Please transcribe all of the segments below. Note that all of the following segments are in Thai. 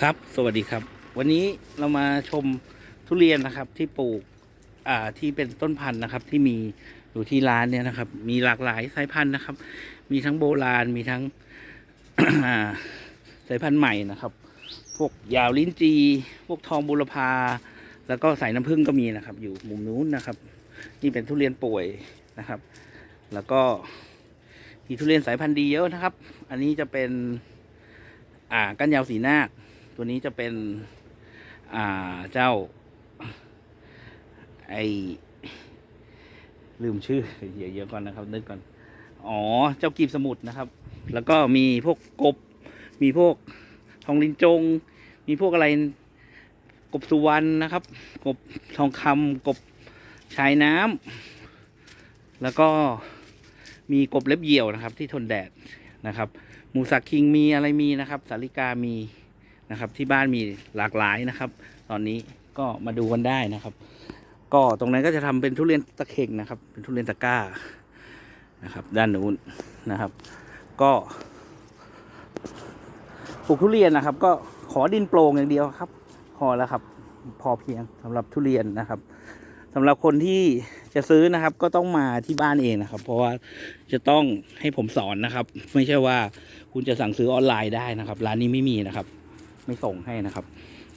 ครับ สวัสดีครับ วันนี้เรามาชมทุเรียนนะครับ ที่ปลูก อ่า ที่เป็นต้นพันธุ์นะครับ ที่มีอยู่ที่ร้านเนี่ยนะครับ มีหลากหลายสายพันธุ์นะครับ มีทั้งโบราณ มีทั้งสายพันธุ์ใหม่นะครับ พวกยาวลิ้นจี พวกทองบุรพา แล้วก็สายน้ำผึ้งก็มีนะครับ อยู่มุมนู้นนะครับ นี่เป็นทุเรียนป่วยนะครับ แล้วก็มีทุเรียนสายพันธุ์ดีเยอะนะครับ อันนี้จะเป็น อ่าก้านยาวสีนาคตัวนี้จะเป็น อ่าเจ้า ไอลืมชื่อเดี๋ยวๆก่อนนะครับ นึกก่อน อ๋อ เจ้ากีบสมุทรนะครับ แล้วก็มีพวกกบ มีพวกทองลินจง มีพวกอะไร กบสุวรรณนะครับ กบทองคำกบชายน้ำแล้วก็ มีกบเล็บเหยี่ยวนะครับ ที่ทนแดดนะครับหมูสักคิงมีอะไรมีนะครับ สาลิกามีนะครับ ที่บ้านมีหลากหลายนะครับ ตอนนี้ก็มาดูกันได้นะครับ ก็ตรงนั้นก็จะทำเป็นทุเรียนตะเข่งนะครับ เป็นทุเรียนตะก้านะครับ ด้านนู้นนะครับ ก็ปลูกทุเรียนนะครับ ก็ขอดินโปร่งอย่างเดียวครับ พอแล้วครับ พอเพียงสำหรับทุเรียนนะครับสำหรับคนที่ จะซื้อนะครับ ก็ต้องมาที่บ้านเองนะครับ เพราะว่าจะต้องให้ผมสอนนะครับ ไม่ใช่ว่าคุณจะสั่งซื้อออนไลน์ได้นะครับ ร้านนี้ไม่มีนะครับ ไม่ส่งให้นะครับ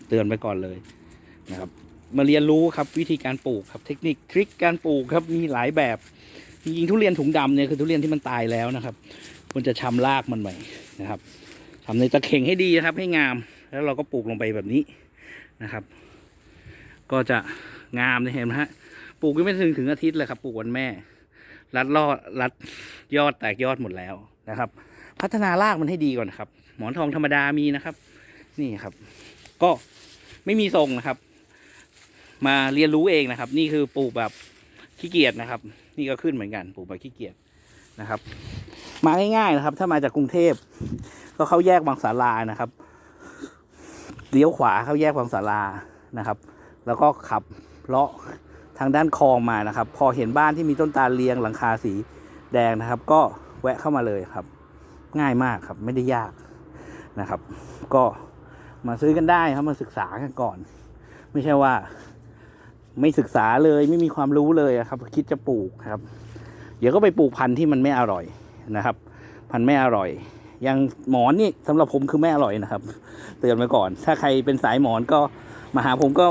เตือนไปก่อนเลยนะครับ มาเรียนรู้ครับวิธีการปลูกครับ เทคนิคทริคการปลูกครับมีหลายแบบจริงๆทุเรียนถุงดำเนี่ยคือทุเรียนที่มันตายแล้วนะครับควรจะชำรากมันใหม่นะครับทำในตะเข่งให้ดีนะครับ ให้งามแล้วเราก็ปลูกลงไปแบบนี้นะครับ ก็จะงามเลยเห็นไหมฮะ ปลูกยังไม่ถึงถึงอาทิตย์เลยครับ ปลูกวันแม่ รัดลอดรัดยอดแตกยอดหมดแล้วนะครับ พัฒนารากมันให้ดีก่อนครับ หมอนทองธรรมดามีนะครับ นี่ครับ ก็ไม่มีทรงนะครับ มาเรียนรู้เองนะครับ นี่คือปลูกแบบขี้เกียจนะครับ นี่ก็ขึ้นเหมือนกัน ปลูกแบบขี้เกียจนะครับ มาง่ายๆนะครับ ถ้ามาจากกรุงเทพก็เข้าแยกบางสารานะครับเลี้ยวขวาเข้าแยกบางสารานะครับ แล้วก็ขับเลาะ ทางด้านคลองมานะครับ พอเห็นบ้านที่มีต้นตาลเลียงหลังคาสีแดงนะครับ ก็แวะเข้ามาเลยครับ ง่ายมากครับไม่ได้ยากนะครับ ก็มาซื้อกันได้ครับมาศึกษากันก่อน ไม่ใช่ว่า ไม่ศึกษาเลยไม่มีความรู้เลยครับ คิดจะปลูกครับ เดี๋ยวก็ไปปลูกพันธุ์ที่มันไม่อร่อยนะครับ พันธุ์ไม่อร่อยอย่างหมอนนี่สำหรับผมคือไม่อร่อยนะครับ เตือนไว้ก่อน ถ้าใครเป็นสายหมอนก็มาหาผมก็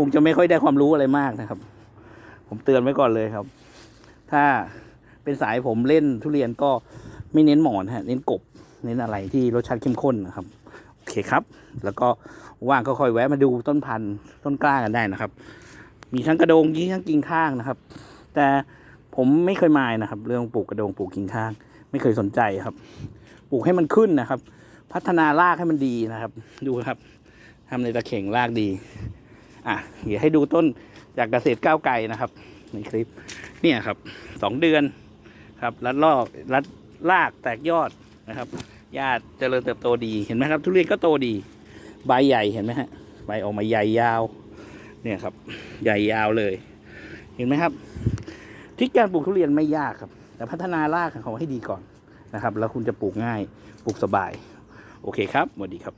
คงจะไม่ค่อยได้ความรู้อะไรมากนะครับ ผมเตือนไว้ก่อนเลยครับ ถ้าเป็นสายผมเล่นทุเรียนก็ไม่เน้นหมอนฮะเน้นกบเน้นอะไรที่รสชาติเข้มข้นนะครับโอเคครับ แล้วก็ว่างก็ค่อยแวะมาดูต้นพันธุ์ต้นกล้ากันได้นะครับ มีทั้งกระโดงมีทั้งกิ่งข้างนะครับ แต่ผมไม่เคยมายนะครับ เรื่องปลูกกระโดงปลูกกิ่งข้าง ไม่เคยสนใจครับ ปลูกให้มันขึ้นนะครับ พัฒนารากให้มันดีนะครับ ดูครับทำในตะเข่งรากดี อะเดี๋ยวให้ดูต้นจากเกษตรก้าวไกลนะครับในคลิปเนี่ยครับสองเดือนครับรัดลอกรัดรากแตกยอดนะครับหญ้าเจริญเติบโตดีเห็นไหมครับ ทุเรียนก็โตดี ใบใหญ่เห็นไหมฮะใบออกมาใหญ่ยาว เนี่ยครับ ใหญ่ยาวเลย เห็นไหมครับทริคการปลูกทุเรียนไม่ยากครับ แต่พัฒนารากของเขาให้ดีก่อนนะครับ แล้วคุณจะปลูกง่ายปลูกสบาย โอเคครับสวัสดีครับ